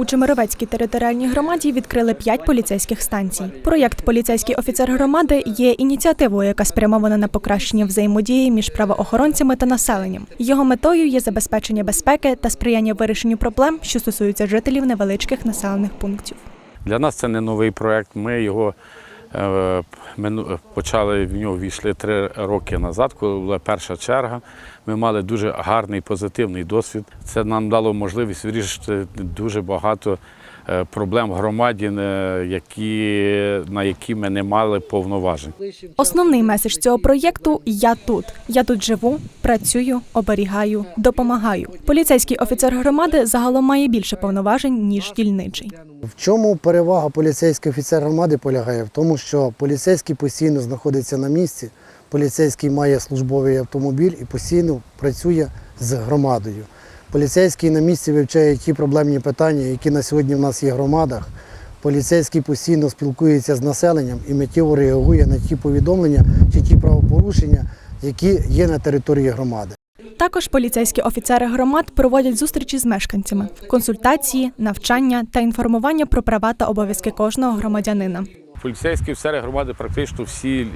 У Чемеровецькій територіальній громаді відкрили п'ять поліцейських станцій. Проєкт Поліцейський офіцер громади є ініціативою, яка спрямована на покращення взаємодії між правоохоронцями та населенням. Його метою є забезпечення безпеки та сприяння вирішенню проблем, що стосуються жителів невеличких населених пунктів. Для нас це не новий проект. Ми його почали в нього війшли три роки назад, коли була перша черга. Ми мали дуже гарний позитивний досвід. Це нам дало можливість вирішити дуже багато е, проблем в громаді, е, які, на які ми не мали повноважень. Основний меседж цього проєкту Я тут. Я тут живу, працюю, оберігаю, допомагаю. Поліцейський офіцер громади загалом має більше повноважень ніж дільничий. В чому перевага поліцейського офіцера громади полягає? В тому, що поліцейський постійно знаходиться на місці, поліцейський має службовий автомобіль і постійно працює з громадою. Поліцейський на місці вивчає ті проблемні питання, які на сьогодні в нас є в громадах. Поліцейський постійно спілкується з населенням і миттєво реагує на ті повідомлення чи ті правопорушення, які є на території громади. Також поліцейські офіцери громад проводять зустрічі з мешканцями, консультації, навчання та інформування про права та обов'язки кожного громадянина. Поліцейські офіцери громади практично всі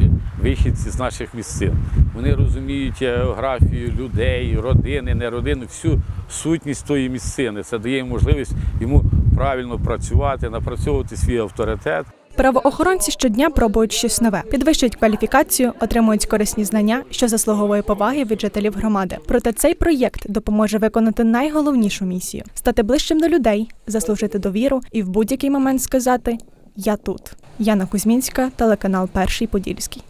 вихідці з наших місцин. Вони розуміють географію людей, родини, не родини, всю сутність тої місцини. Це дає можливість йому правильно працювати, напрацьовувати свій авторитет. Правоохоронці щодня пробують щось нове, підвищують кваліфікацію, отримують корисні знання, що заслуговує поваги від жителів громади. Проте цей проєкт допоможе виконати найголовнішу місію стати ближчим до людей, заслужити довіру і в будь-який момент сказати Я тут. Яна Кузьмінська, телеканал Перший Подільський.